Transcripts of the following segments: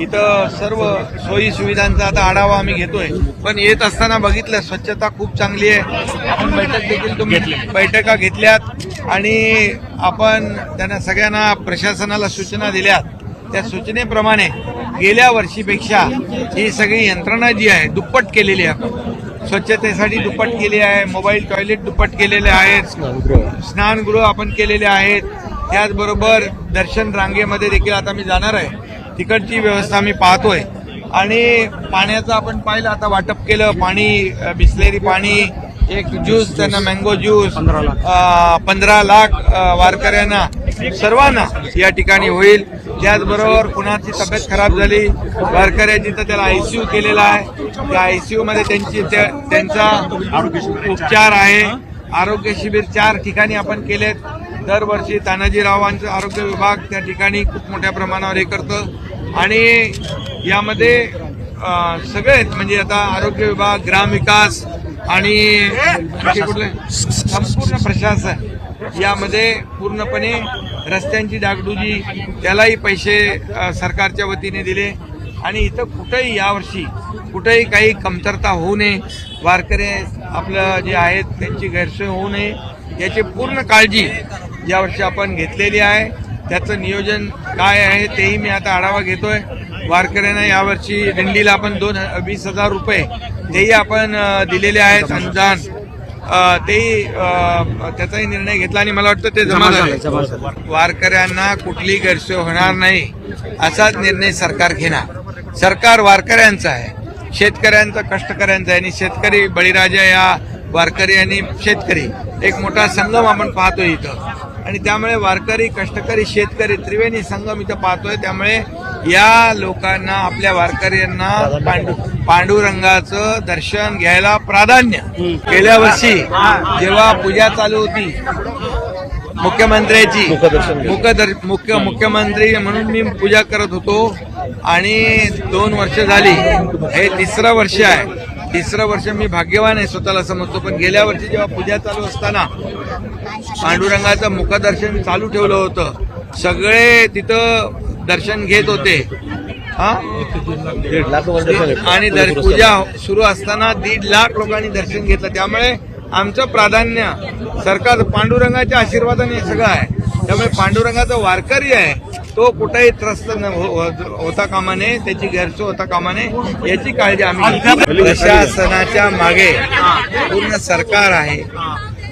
इथं सर्व सोयी सुविधांचा आता आढावा आम्ही घेतोय. पण येत असताना बघितलं स्वच्छता खूप चांगली आहे. आपण बैठक देखील तुम्ही बैठका घेतल्यात. आणि आपण त्यांना सगळ्यांना प्रशासनाला सूचना दिल्यात. त्या सूचनेप्रमाणे गेल्या वर्षीपेक्षा ही सगळी यंत्रणा जी आहे दुप्पट केलेली आहे. आपण स्वच्छतेसाठी दुप्पट केली आहे मोबाईल टॉयलेट दुप्पट केलेले आहेत. स्नानगृह आपण केलेले आहेत. त्याचबरोबर दर्शन रांगेमध्ये देखील आता मी जाणार आहे. तिकडची व्यवस्था मी पाहतोय. आणि पाण्याचं आपण पाहिलं आता वाटप केलं पाणी बिसलेरी पाणी एक ज्यूस त्यांना मँगो ज्यूस पंधरा लाख वारकऱ्यांना सर्वांना या ठिकाणी होईल. त्याचबरोबर कुणाची तब्येत खराब झाली. वारकऱ्याची तर त्याला आयसीयू केलेला आहे. त्या आयसीयू मध्ये त्यांची त्या- त्यांचा उपचार आहे. आरोग्य शिबिर चार ठिकाणी आपण केलेत. दरवर्षी तानाजीरावांचं आरोग्य विभाग त्या ठिकाणी खूप मोठ्या प्रमाणावर हे करतं. आणि यामध्ये सगळेच म्हणजे आता आरोग्य विभाग ग्रामविकास आणि कुठले? संपूर्ण प्रशासन यामध्ये पूर्णपणे रस्त्यांची डागडुजी त्यालाही पैसे सरकारच्या वतीने दिले. आणि इथं कुठंही यावर्षी कुठंही काही कमतरता होऊ नये. वारकरी आपलं जे आहेत त्यांची गैरसोय होऊ नये. याची पूर्ण काळजी यावर्षी आपण घेतलेली आहे. त्याचं नियोजन काय आहे तेही मी आता आढावा घेतोय. वारकऱ्यांना यावर्षी दिंडीला आपण दोन वीस हजार रुपये तेही आपण दिलेले आहेत अनुदान तेही त्याचाही निर्णय घेतला आणि मला वाटतं ते जमा झाले. वारकऱ्यांना कुठली गैरसोय होणार नाही असाच निर्णय सरकार घेणार. सरकार वारकऱ्यांचा आहे शेतकऱ्यांचा कष्टकऱ्यांचा आहे आणि शेतकरी बळीराजा या वारकरी आणि शेतकरी. एक मोठा संगम आपण पाहतोय इथं. आणि त्यामुळे वारकरी कष्टकरी शेतकरी त्रिवेणी संगम इथं पाहतोय. त्यामुळे या लोकांना आपल्या वारकऱ्यांना पांडू पांडुरंगाचं दर्शन घ्यायला प्राधान्य. गेल्या वर्षी जेव्हा पूजा चालू होती मुख्यमंत्र्याची मुखदर मुख्य मुख्यमंत्री म्हणून मी पूजा करत होतो. आणि दोन वर्ष झाली. हे तिसरं वर्ष आहे. तिसरं वर्ष मी भाग्यवान आहे स्वतःला समजतो. पण गेल्या वर्षी जेव्हा पूजा चालू असताना पांडुरंगाचं मुखदर्शन चालू ठेवलं होतं सगळे तिथं दर्शन घेत होते. हा? आणि पूजा सुरू असताना दीड लाख लोकांनी दर्शन घेतलं. त्यामुळे आमचं प्राधान्य सरकार पांडुरंगाच्या आशीर्वादाने सगळं आहे. त्यामुळे पांडुरंगाचा वारकरी आहे. तो कुठेही त्रस्त न हो- हो- होता कामा नये त्याची गैरसोय होता कामा नये याची काळजी आम्ही. प्रशासनाच्या मागे पूर्ण सरकार आहे.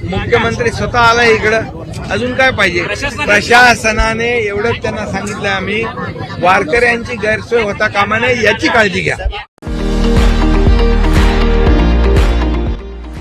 मुख्यमंत्री स्वतः आला इकडं. अजून काय पाहिजे? प्रशासनाने एवढंच त्यांना सांगितलं आम्ही. वारकऱ्यांची गैरसोय होता कामा नये याची काळजी घ्या.